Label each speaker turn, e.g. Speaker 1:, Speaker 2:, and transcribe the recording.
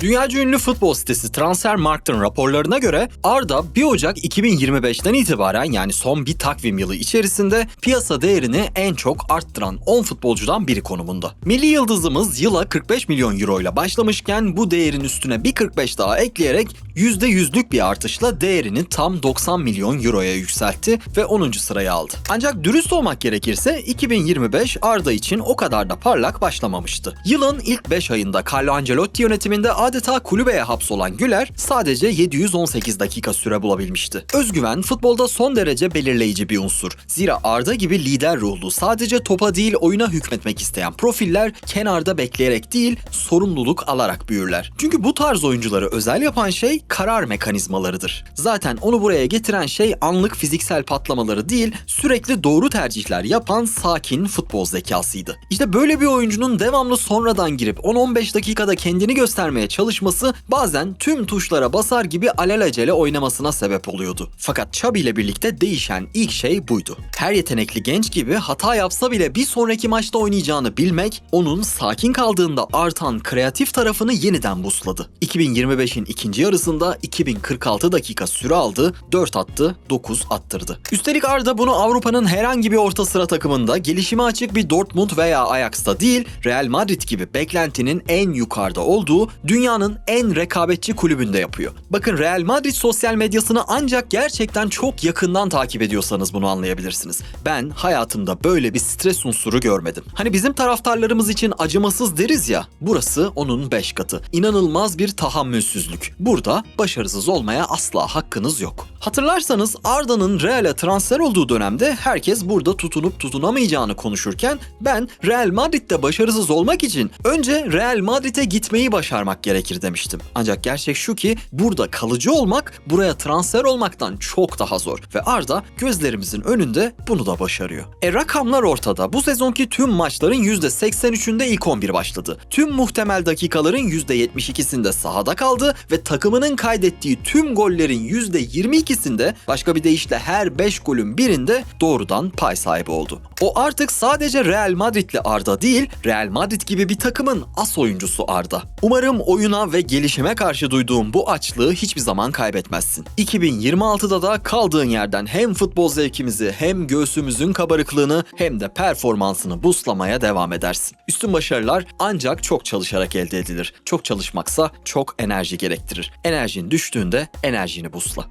Speaker 1: Dünyaca ünlü futbol sitesi Transfermarkt'ın raporlarına göre Arda 1 Ocak 2025'ten itibaren yani son bir takvim yılı içerisinde piyasa değerini en çok arttıran 10 futbolcudan biri konumunda. Milli yıldızımız yıla 45 milyon euro ile başlamışken bu değerin üstüne bir 45 daha ekleyerek %100'lük bir artışla değerini tam 90 milyon euroya yükseltti ve 10. sıraya aldı. Ancak dürüst olmak gerekirse 2025 Arda için o kadar da parlak başlamamıştı. Yılın ilk 5 ayında Carlo Ancelotti yönetiminde adeta kulübeye hapsolan Güler sadece 718 dakika süre bulabilmişti. Özgüven futbolda son derece belirleyici bir unsur. Zira Arda gibi lider ruhlu, sadece topa değil oyuna hükmetmek isteyen profiller kenarda bekleyerek değil sorumluluk alarak büyürler. Çünkü bu tarz oyuncuları özel yapan şey karar mekanizmalarıdır. Zaten onu buraya getiren şey anlık fiziksel patlamaları değil, sürekli doğru tercihler yapan sakin futbol zekasıydı. İşte böyle bir oyuncunun devamlı sonradan girip 10-15 dakikada kendini göstermeye çalışması bazen tüm tuşlara basar gibi alelacele oynamasına sebep oluyordu. Fakat Xabi ile birlikte değişen ilk şey buydu. Her yetenekli genç gibi hata yapsa bile bir sonraki maçta oynayacağını bilmek, onun sakin kaldığında artan kreatif tarafını yeniden busladı. 2025'in ikinci yarısında 2046 dakika süre aldı, 4 attı, 9 attırdı. Üstelik Arda bunu Avrupa'nın herhangi bir orta sıra takımında gelişime açık bir Dortmund veya Ajax'ta değil, Real Madrid gibi beklentinin en yukarıda olduğu dünyanın en rekabetçi kulübünde yapıyor. Bakın Real Madrid sosyal medyasını ancak gerçekten çok yakından takip ediyorsanız bunu anlayabilirsiniz. Ben hayatımda böyle bir stres unsuru görmedim. Hani bizim taraftarlarımız için acımasız deriz ya, burası onun 5 katı. İnanılmaz bir tahammülsüzlük. Burada başarısız olmaya asla hakkınız yok. Hatırlarsanız Arda'nın Real'e transfer olduğu dönemde herkes burada tutunup tutunamayacağını konuşurken ben Real Madrid'de başarısız olmak için önce Real Madrid'e gitmeyi başarmak gerekir demiştim. Ancak gerçek şu ki burada kalıcı olmak buraya transfer olmaktan çok daha zor ve Arda gözlerimizin önünde bunu da başarıyor. E rakamlar ortada. Bu sezonki tüm maçların %83'ünde ilk 11 başladı. Tüm muhtemel dakikaların %72'sinde sahada kaldı ve takımının kaydettiği tüm gollerin %22'sinde başka bir deyişle her 5 golün birinde doğrudan pay sahibi oldu. O artık sadece Real Madrid'li Arda değil, Real Madrid gibi bir takımın as oyuncusu Arda. Umarım oyuna ve gelişime karşı duyduğum bu açlığı hiçbir zaman kaybetmezsin. 2026'da da kaldığın yerden hem futbol zevkimizi hem göğsümüzün kabarıklığını hem de performansını buslamaya devam edersin. Üstün başarılar ancak çok çalışarak elde edilir. Çok çalışmaksa çok enerji gerektirir. Enerjin düştüğünde enerjini busla.